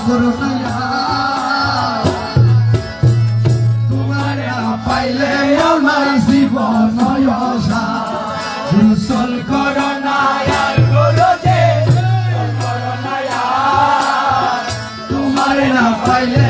করো তোমার পাইলে আমার জীবন গোসল করো তোমার না পাইলে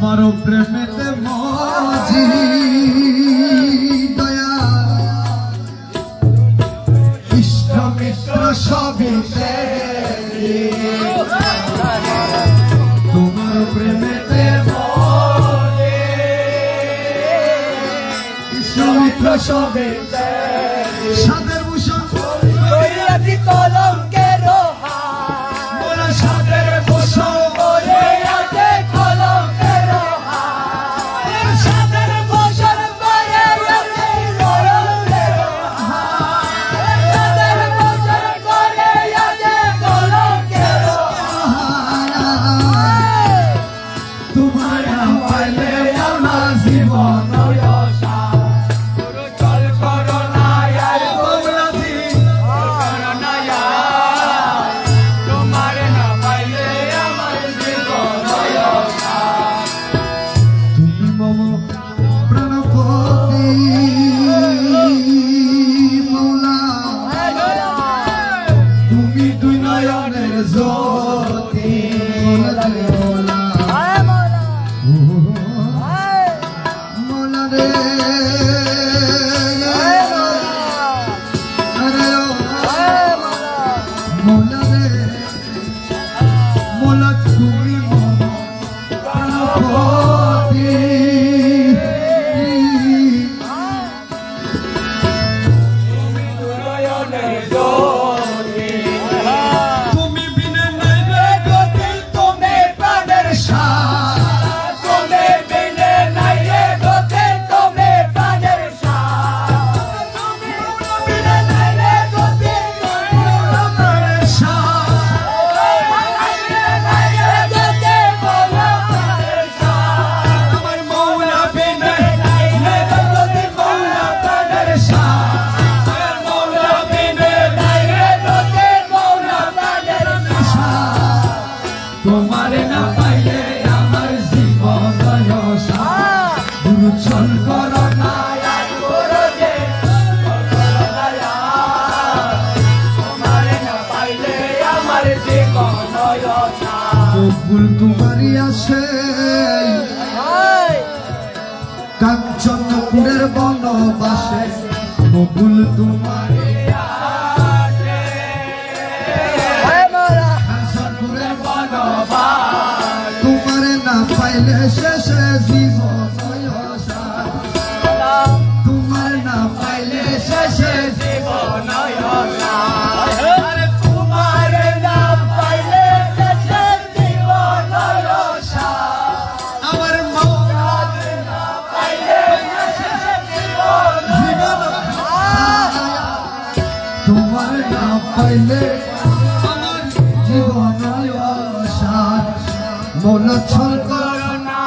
তোমার প্রেমেতে মাঝি, দয়া। ইষ্ট মিত্র সবই তোমার প্রেমেতে ইষ্ট মিত্র সবে সাদের ভূষণ। তৈরি করা ফুল তোমারই আসে। কাঞ্চনপুরের বনবাসে বকুল তোমারই তোমারে না পাইলে শেষে জীবন তোমার না পাইলে আমার জীবন আসার। মন ছল করো না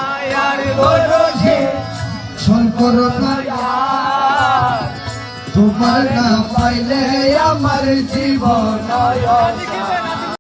তোমার না পাইলে আমার জীবন